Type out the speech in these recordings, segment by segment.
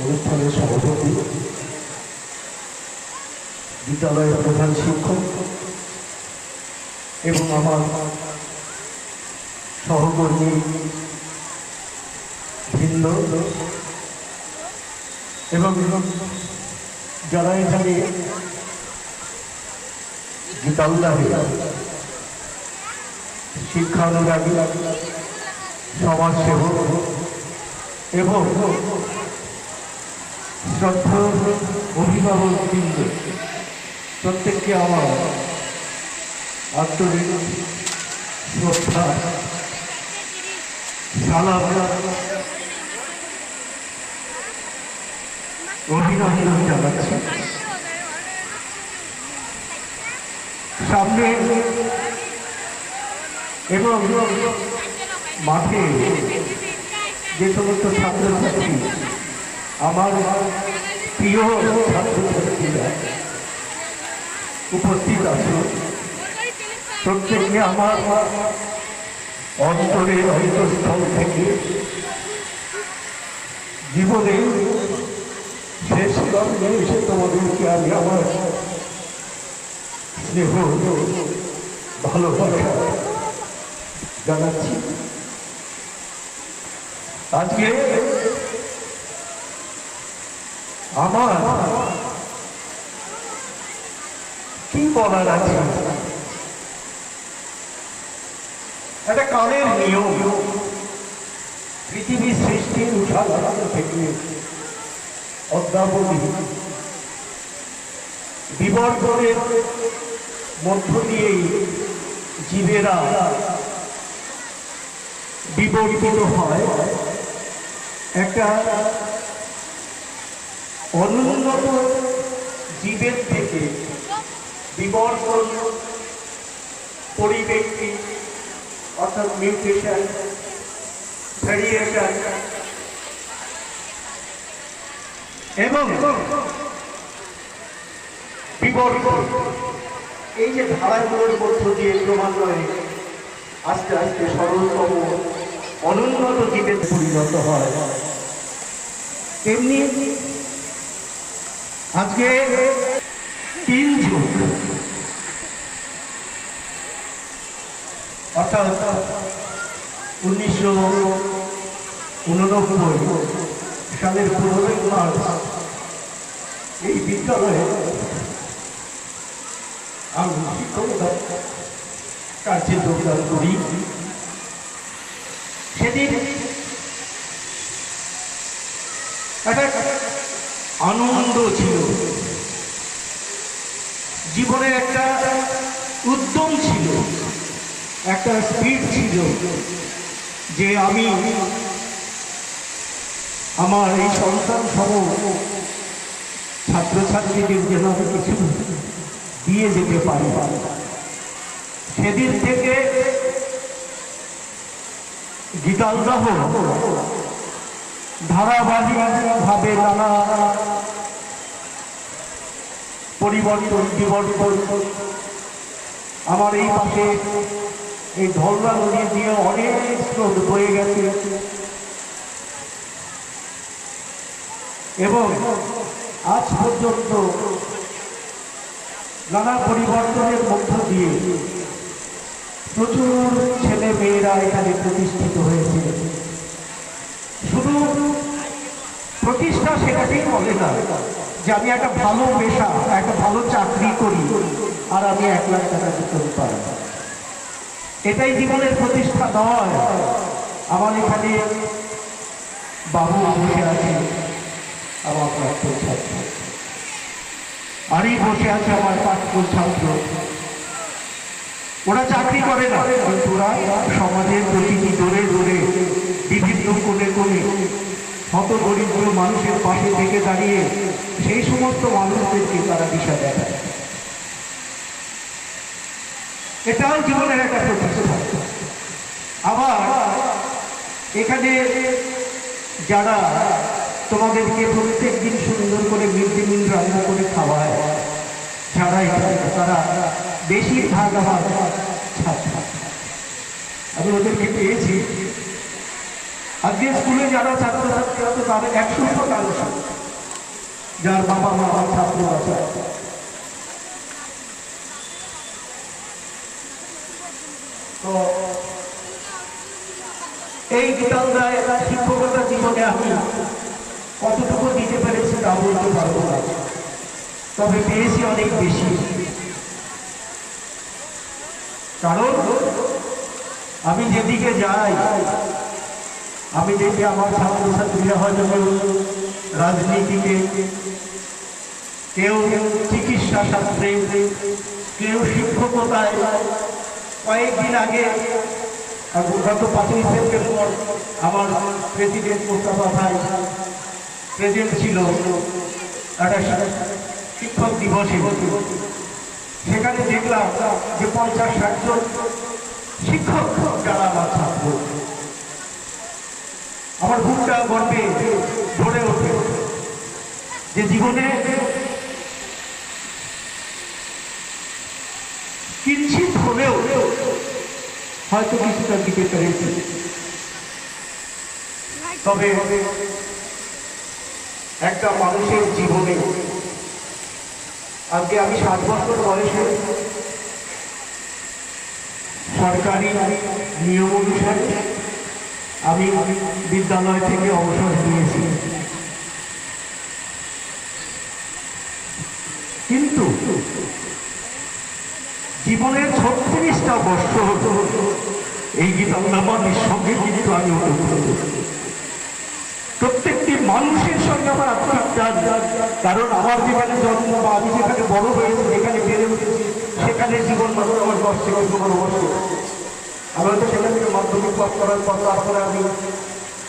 অনুষ্ঠানের সভাপতি, বিদ্যালয়ের প্রধান শিক্ষক এবং আমার সহকর্মী ভিন্ন এবং যারা এখানে গীতাল্লাহে শিক্ষানুরাগী, সমাজসেবক এবং শ্রদ্ধা অভিভাবক বৃন্দ, প্রত্যেককে আমার আন্তরিক শ্রদ্ধা, সালাম, অভিনন্দন জানাচ্ছি। সামনে এবং মাঠে যে সমস্ত ছাত্রছাত্রী আমার প্রিয় ছাত্রছাত্রীরা উপস্থিত আছে। প্রত্যেককে আমার অন্তরের অন্তঃস্থল থেকে জীবনে শেষ লগ্নে এসে তোমাদেরকে আমি আমার স্নেহ, ভালোবাসা জানাচ্ছি। আজকে আমার। কি বলার আছে? একটা কালের নিয়ম। পৃথিবী সৃষ্টির উঠা থেকে অদ্যাবধি বিবর্তনের মধ্য দিয়েই জীবেরা বিবর্তিত হয়। একটা অনুন্নত জীবের থেকে বিবর্তন পরিব্যক্তি, অর্থাৎ মিউটেশন ভেরিয়েশন এবং বিবর্তন। এই যে ধারাগুলোর মধ্য দিয়ে ক্রমান্বয়ে আস্তে আস্তে সরলতম অনুন্নত জীবের পরিণত হয়। তেমনি আজকে তিন যুগ। অর্থাৎ উনিশশো উননব্বই সালের পনেরোই মার্চ এই বিদ্যালয়ে আমি শিক্ষকতা কার্যে যোগদান করি। সেদিন একটা আনন্দ ছিল। জীবনের একটা উদ্যম ছিল, একটা স্পিড ছিল যে আমি আমার এই সন্তান সহ ছাত্রছাত্রীদের যেন আমি কিছু দিয়ে যেতে পারি। সেদিন থেকে গীতালদাহ ধারাবাহিকভাবে নানা পরিবর্তন, বিবর্তন। আমার এই পাশে এই ধলনা নদী দিয়ে অনেক স্রোত বয়ে গেছে। এবং আজ পর্যন্ত নানা পরিবর্তনের মধ্য দিয়ে প্রচুর ছেলে মেয়েরা এখানে প্রতিষ্ঠিত হয়েছে। শুধু প্রতিষ্ঠা সেটাকেই বলে না। যে আমি একটা ভালো পেশা, একটা ভালো চাকরি করি আর আমি এক লাখ টাকা বেতন পাই। এটাই জীবনের প্রতিষ্ঠা নয়। আমার এখানে বাবু বসে আছে, আমার প্রাক্তন ছাত্র। আরই বসে আছে আমার প্রাক্তন ছাত্র। ওরা চাকরি করে না। কিন্তু ওরা সমাজের প্রতিটি দৌড়ে দৌড়ে বিভিন্ন কোণে কোণে হত দরিদ্র মানুষের পাশে থেকে দাঁড়িয়ে সেই সমস্ত মানুষদেরকে তারা দিশা দেখায়। এটাও জীবনের একটা প্রতিষ্ঠা। আবার এখানে যারা তোমাদেরকে প্রত্যেক দিন সুন্দর করে মিড ডে মিল রান্না করে খাওয়ায়, যারা এখানে, তারা বেশিরভাগ আমার ছাত্র। আমি ওদেরকে পেয়েছি। আজকে স্কুলে যারা ছাত্রছাত্রী আছে তাদের একশো শতাংশ যার বাবা মা ছাত্র আছে। তো এই বিকাল রায় শিক্ষকতা জীবনে আমি কতটুকু দিতে পেরেছি তা বলতে পারব না। তবে পেয়েছি অনেক বেশি। কারণ আমি যেদিকে যাই আমি দেখি আমার ছাত্রছাত্রীরা হয়তো রাজনীতিতে, কেউ চিকিৎসা শাস্ত্রে, কেউ শিক্ষকতায়। কয়েকদিন আগে গত পাঁচই সেপ্টেম্বর আমার প্রেসিডেন্ট মোস্তফা প্রেজেন্ট ছিল একটা শিক্ষক দিবসে। সেখানে দেখলাম যে পঞ্চাশ ষাট জন শিক্ষক যারা আমার ছাত্র। আমার বুকটা গর্বে ভরে ওঠে। যে জীবনে কিঞ্চিত হলেও হয়তো কিছুটা দিতে পেরেছি তবে একটা মানুষের জীবনে আজকে আমি সাত বছর বয়সে সরকারি নিয়ম অনুসারে আমি বিদ্যালয় থেকে অবসর নিয়েছি। কিন্তু জীবনের ছত্রিশটা বর্ষ হতো এই গীতাঙ্গামানের সঙ্গে কিন্তু আমি প্রত্যেকটি মানুষের সঙ্গে আমার আত্মিক টান কারণ আমার যেখানে জন্ম বা আমি যেখানে বড় হয়েছি, যেখানে বেড়ে উঠেছি, সেখানে জীবন মানুষ আমার থেকে পনেরো বছর। আমি হয়তো সেখান থেকে মাধ্যমিক পাস করার পর তারপরে আমি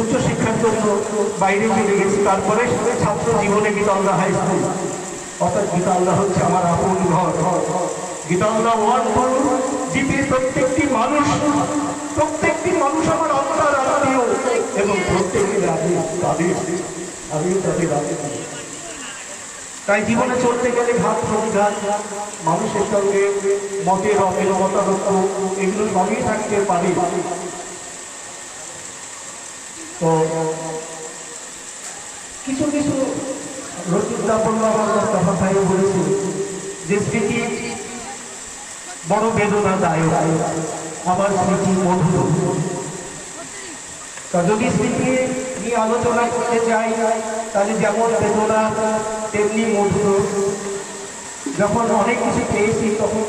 উচ্চশিক্ষার জন্য বাইরে চলে গেছি। তারপরে ছাত্র জীবনে গীতাঙ্গা হাই স্কুল। অর্থাৎ গীতাঙ্গা হচ্ছে আমার আপন ঘর। গীতাঙ্গা ওয়ান টু জিপির প্রত্যেকটি মানুষ। প্রত্যেকটি মানুষ আমার আত্মার আত্মীয়। এবং প্রত্যেকের আমি তাদের আমিও তাদের আত্মীয় তাই জীবনে চলতে গেলে ঘাত প্রতিঘাত মানুষের সঙ্গে মতের অমিল মতানক্য এগুলো সবই থাকতে পারে। তো কিছু কিছু মোস্তফা ভাই বলেছে, যে স্মৃতি বড় বেদনাদায়ক, আমার স্মৃতি মধুর। যদি স্মৃতি নিয়ে আলোচনা করতে চাই, তাহলে যেমন বেদনা তেমনি মধুর। যখন অনেক কিছু পেয়েছি তখন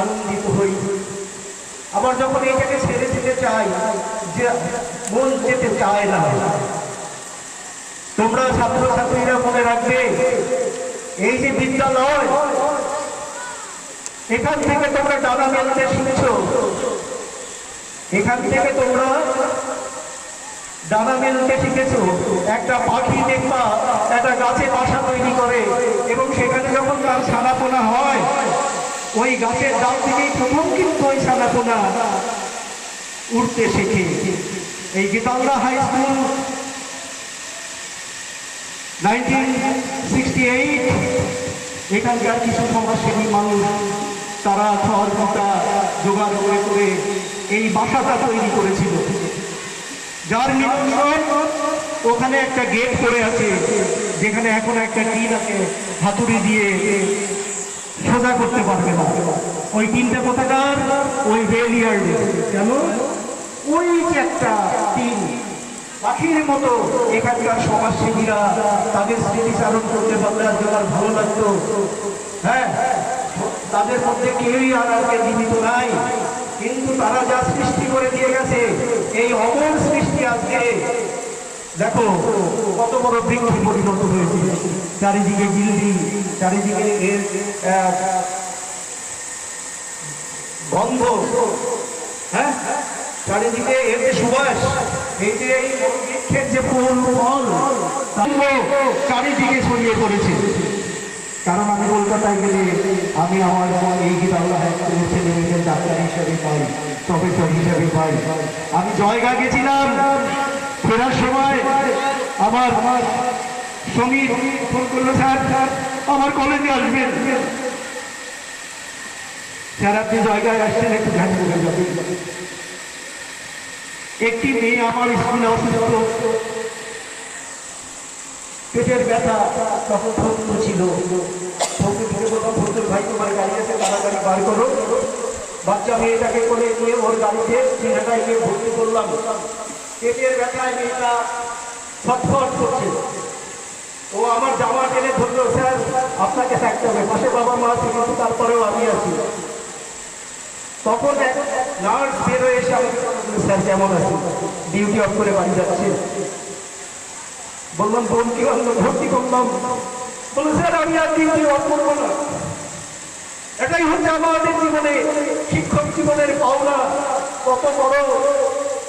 আনন্দিত হই। আবার যখন এইটাকে ছেড়ে দিতে চাই, যে মন যেতে চায় না। তোমরা ছাত্রছাত্রীরা মনে রাখবে, এই যে বিদ্যালয়, এখান থেকে তোমরা ডানা মেলতে শিখছো? এখান থেকে তোমরা ডানা মেলতে শিখেছো? একটা পাখি দেখবা, একটা গাছে বাসা তৈরি করে, এবং সেখানে যখন তার ছানাপোনা হয়, ওই গাছের ডাল থেকেই প্রথম কিন্তু ওই ছানাপোনা উঠতে শেখে। এই Gitaldaha high school nineteen sixty eight, এখানকার কিছু সমাজসেবী মানুষ, তারা খড় জোগাড় করে করে এই বাসাটা তৈরি করেছিল। যার নিয়ন্ত্রণ ওখানে একটা গেট করে আছে, যেখানে এখন একটা টিন আছে, হাতুড়ি দিয়ে সোজা করতে পারবে না। ওই তিনটা কোথাকার? ওই রেলিয়ার কেন? ওই যে একটা টিন। পাখির মতো এখানকার সমাজসেবীরা তাদের স্মৃতিচারণ করতে পারলে আজকে আমার ভালো লাগতো। হ্যাঁ তাদের মধ্যে কেউই আর আজকে জীবিত নাই। কিন্তু তারা যা সৃষ্টি করে দিয়ে গেছে এই অমর সৃষ্টি আজকে। দেখো, কত বড় বৃক্ষে পরিণত হয়েছে। চারিদিকে গিলদি চারিদিকে এর গন্ধ। হ্যাঁ? চারিদিকে এর যে সুবাস, এই যে এই বৃক্ষের যে ফুল, ফল চারিদিকে ছড়িয়ে পড়েছে। কারণ আমি কলকাতায় গেলে আমি আমার এই গীতাগুলো হাই স্কুলের ছেলে মেয়েদের ডাক্তার হিসাবে পাই, প্রফেসর হিসাবে পাই। আমি জয়গা গেছিলাম ফেরার সময়। আমার আমার সমীর ফোন করল স্যার স্যার, আমার কলেজে আসবেন। স্যার, আপনি জয়গায় আসছেন, একটু ধ্যান করে যাবেন। একটি মেয়ে আমার স্কুলে অসুস্থ। পেটের ব্যথা তখন ভক্ত ছিল। ভক্তুর ভাই, তোমার গাড়ি আছে তাড়াতাড়ি বার করো। বাচ্চা মেয়েটাকে কোলে নিয়ে ওর গাড়িতে মেয়েটায় গিয়ে ভর্তি করলাম। পেটের ব্যথায় মেয়েটা ছটফট করছে। ও আমার জামা টেনে ধরলো, স্যার, আপনাকে থাকতে হবে। পাশে বাবা মা আছে, কিন্তু তারপরেও আমি আছি। তখন এক নার্স বেরোয় এসে আমাকে স্যার, কেমন আছে ডিউটি অফ করে বাড়ি যাচ্ছে বললাম কি হলো ভর্তি করলাম। বলল, স্যার, আমি আর অফ করব না। এটাই হচ্ছে আমাদের জীবনে শিক্ষক জীবনের পাওনা। কত বড়,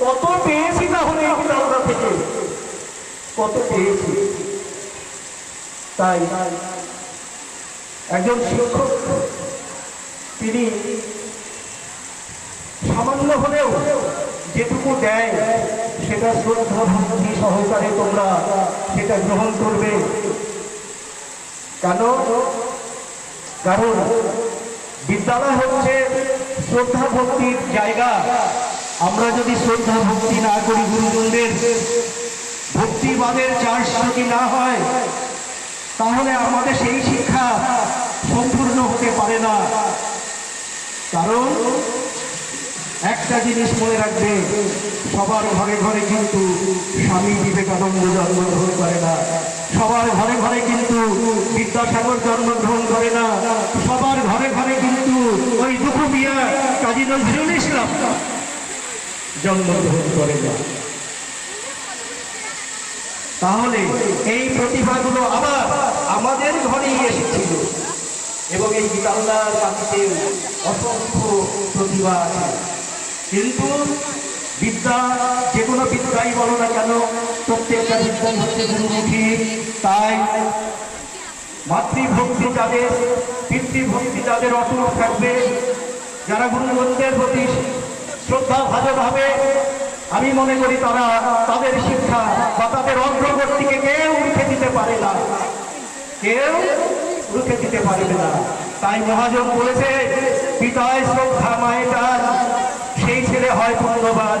কত পেয়েছি তাহলে এই বিদ্যালয় থেকে। কত পেয়েছি। তাই একজন শিক্ষক, তিনি সামান্য হলেও যেটুকু দেয় সেটা শ্রদ্ধা, ভক্তি সহকারে তোমরা সেটা গ্রহণ করবে। কেন? কারণ বিদ্যালয় হচ্ছে শ্রদ্ধা, ভক্তির জায়গা। আমরা যদি শ্রদ্ধা, ভক্তি না করি গুরুজনদের ভক্তিবাদের চার্জ যদি না হয়, তাহলে আমাদের সেই শিক্ষা সম্পূর্ণ হতে পারে না। কারণ একটা জিনিস মনে রাখবে, সবার ঘরে ঘরে কিন্তু স্বামী বিবেকানন্দ জন্মগ্রহণ করে না। সবার ঘরে ঘরে কিন্তু বিদ্যাসাগর জন্মগ্রহণ করে না। সবার ঘরে ঘরে কিন্তু ওই দুঃখ মিয়া কাজী নজরুল ইসলাম জন্মগ্রহণ করে না। তাহলে এই প্রতিভাগুলো আবার আমাদের ঘরেই এসেছিল। এবং এই বিকালদার কাছে অসংখ্য প্রতিভা আছে। কিন্তু বিদ্যা, যে কোনো বিদ্যাই বলো না কেন, প্রত্যেকটা বিদ্যাই হচ্ছে গুরুমুখী। তাই মাতৃভক্তি যাদের, পিতৃভক্তি যাদের অটুট থাকবে, যারা গুরুজনদের প্রতি শ্রদ্ধা ভাজন আমি মনে করি তারা তাদের শিক্ষা বা তাদের অগ্রবর্তীকে কেউ উঠে দিতে পারে না। কেউ রুখে দিতে পারবে না। তাই মহাজন বলেছে, পিতায় শ্রদ্ধা সেই হয় পুণ্যবান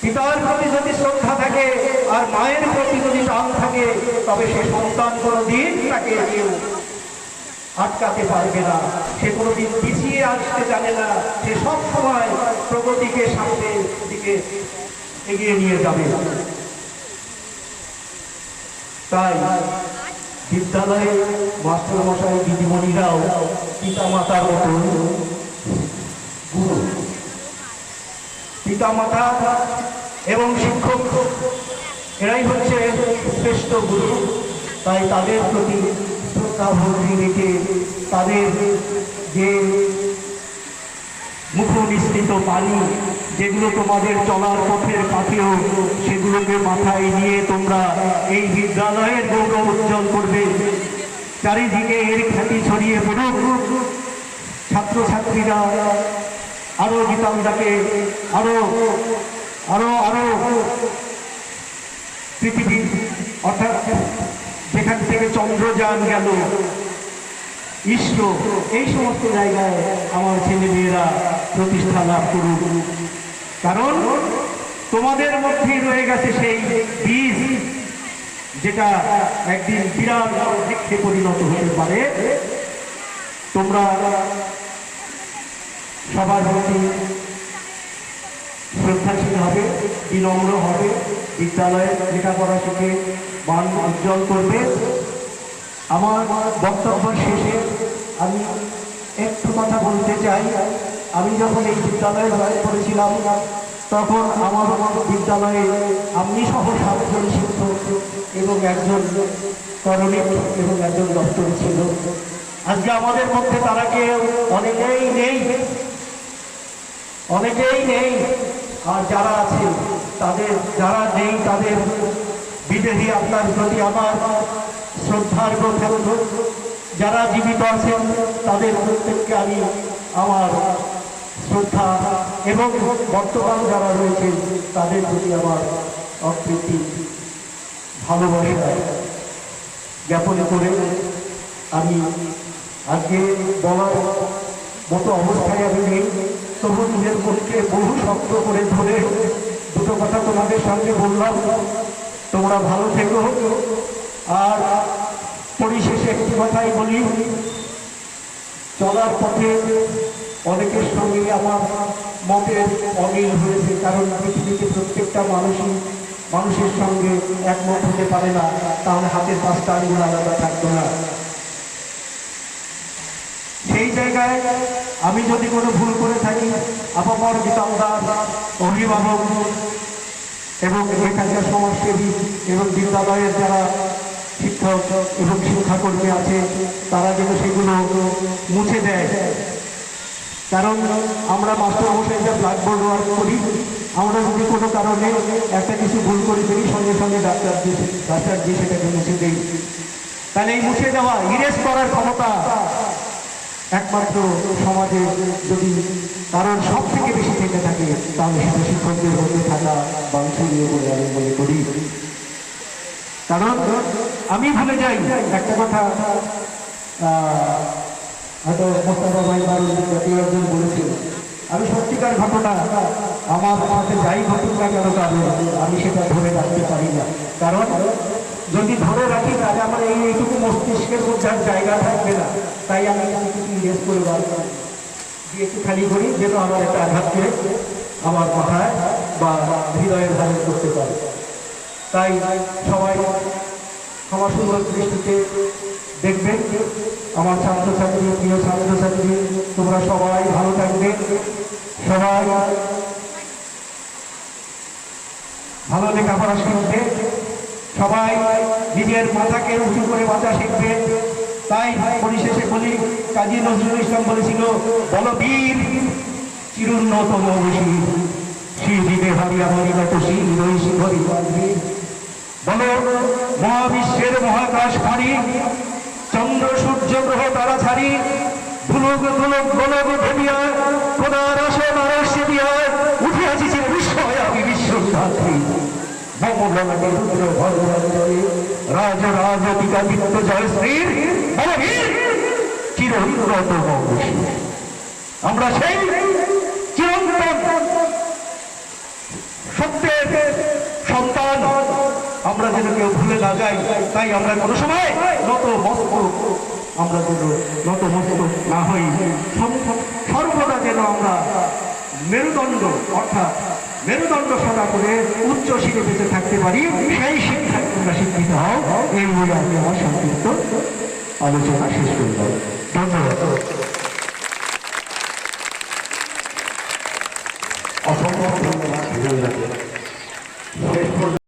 পিতার প্রতি যদি শ্রদ্ধা থাকে আর মায়ের প্রতি যদি টান থাকে, তবে সে সন্তান কোনোদিন তাকে কেউ আটকাতে পারবে না। সে কোনোদিন পিছিয়ে আসতে জানে না। সে সব সময় প্রগতিকে সামনের দিকে এগিয়ে নিয়ে যাবে। তাই বিদ্যালয়ে মাস্টার মশাই দিদিমণিরাও পিতা মাতার মতো গুরু। পিতা মাতা এবং শিক্ষক, এরাই হচ্ছে শ্রেষ্ঠ গুরু। তাই তাদের প্রতি শ্রদ্ধা, ভক্তি রেখে তাদের যে মুখ নিঃসৃত পানি যেগুলো তোমাদের চলার পথের পাথেও সেগুলোকে মাথায় নিয়ে তোমরা এই বিদ্যালয়ের গৌরব উজ্জ্বল করবে। চারিদিকে এর খ্যাতি ছড়িয়ে পড়ুক। ছাত্রছাত্রীরা আরও গীতান্দাকে আরও আরও আরও পৃথিবী, অর্থাৎ যেখান থেকে চন্দ্রযান গেল ইসরো এই সমস্ত জায়গায় আমার ছেলে মেয়েরা প্রতিষ্ঠা লাভ করুক। কারণ তোমাদের মধ্যেই রয়ে গেছে সেই বীজ, যেটা একদিন বিরাট বৃক্ষে পরিণত হতে পারে। তোমরা সবার প্রতি শ্রদ্ধাশীল হবে, বিনম্র হবে বিদ্যালয়ে লেখাপড়া শিখে মান উজ্জ্বল করবে। আমার বক্তব্য শেষে আমি একটু কথা বলতে চাই। আমি যখন এই বিদ্যালয়ে জয়েন করেছিলাম, তখন আমার বিদ্যালয়ে আমি সহ সাতজন শিক্ষক এবং একজন করণিক এবং একজন দপ্তর ছিল। আজকে আমাদের মধ্যে তারা কেউ অনেকেই নেই। অনেকেই নেই, আর যারা আছে, তাদের, যারা নেই, তাদের বিদেহী আপনার প্রতি আমার শ্রদ্ধার কথা যারা জীবিত আছেন, তাদের প্রত্যেককে আমি আমার শ্রদ্ধা এবং বর্তমান যারা রয়েছে তাদের প্রতি আমার অকৃতি ভালোবাসা জ্ঞাপন করে আমি আজকে বলার মতো অবস্থায় আমি নেই। তবু নিজের মনকে বহু শক্ত করে ধরে দুটো কথা তোমাদের সঙ্গে বললাম। তোমরা ভালো থেকো। আর পরিশেষে একটি কথাই বলি। চলার পথে অনেকের সঙ্গে আমার মতের অমিল হয়েছে, কারণ পৃথিবীতে প্রত্যেকটা মানুষই মানুষের সঙ্গে একমত হতে পারে না। তাহলে হাতের পাঁচটা আঙুল আলাদা থাকতো না। সেই জায়গায় আমি যদি কোনো ভুল করে থাকি, আপামর গীতামদার অভিভাবক, এবং এখানকার সমাজসেবী এবং বিদ্যালয়ের যারা শিক্ষক এবং শিক্ষাকর্মী আছে, তারা যেন সেগুলো মুছে দেয়। কারণ আমরা মাস্টার মশাই যা ব্ল্যাকবোর্ড ওয়ার্ক করি, আমরা যদি কোনো কারণে একটা কিছু ভুল করে ফেলি, সঙ্গে সঙ্গে ডাক্তার দিয়ে ডাক্তার দিয়ে সেটাকে মুছে দেই। তাহলে এই মুছে দেওয়া ইরেজ করার ক্ষমতা একমাত্র সমাজে যদি কারণ সব থেকে বেশি থেকে থাকে, তাহলে সেটা শিক্ষকদের মধ্যে থাকা বাঞ্ছনীয় বলে আমি মনে করি। কারণ আমি ভুলে যাই, একটা কথা হয়তো মোস্তাফা ভাই কেউ একজন বলেছিল আমি সত্যিকার ঘটনা, আমার সাথে যাই ঘটুক না কেন কারণ আমি সেটা ধরে রাখতে পারি না। কারণ যদি ধরে রাখি, তাহলে আমার এই এইটুকু মস্তিষ্কের মধ্যে জায়গা থাকবে না। তাই আমি কিছু কিছু ইরেজ করে বার করি। দিয়ে একটু খালি করি, যেন আমার একটা আঘাত করে আমার কথায় বা হৃদয়ের ধারণ করতে পারে। তাই সবাই আমার সুন্দর দৃষ্টিতে দেখবেন। আমার ছাত্রছাত্রী, প্রিয় ছাত্রছাত্রী, তোমরা সবাই ভালো থাকবে। সবাই ভালো লেখাপড়া শিখবে সবাই নিজের মাথাকে উঁচু করে বাঁচা শিখবে। তাই পরিশেষে বলি, কাজী নজরুল ইসলাম বলেছিল, বল বীর, চিরুন্নতম বসি শ্রী দিবে হারিয়া মরিগত শির রই শিখরি বলো, মহাবিশ্বের মহাকাশ ভারী চন্দ্র, সূর্য, গ্রহ, তারা ছাড়ি, ধুলক ধুলক, গোলক ভেবিয়া খোদার আসে নারস্য দিয়া উঠে আসিছে বিস্ময় আমি বিশ্ব মমলনাকে রুদ্র আমরা সেই সত্যের সন্তান আমরা যেন কেউ ভুলে না যাই তাই আমরা কোনো সময় নত মস্ত আমরা যেন নত মস্ত না হই সর্বদা যেন আমরা মেরুদণ্ড অর্থাৎ মেরুদণ্ড সদা করে উচ্চ শিখে বেঁচে থাকতে পারি, সেই শিক্ষায় তোমরা শিক্ষিত হও। এই বলে আমি আমার সংক্ষিপ্ত আলোচনা শেষ করব ধন্যবাদ।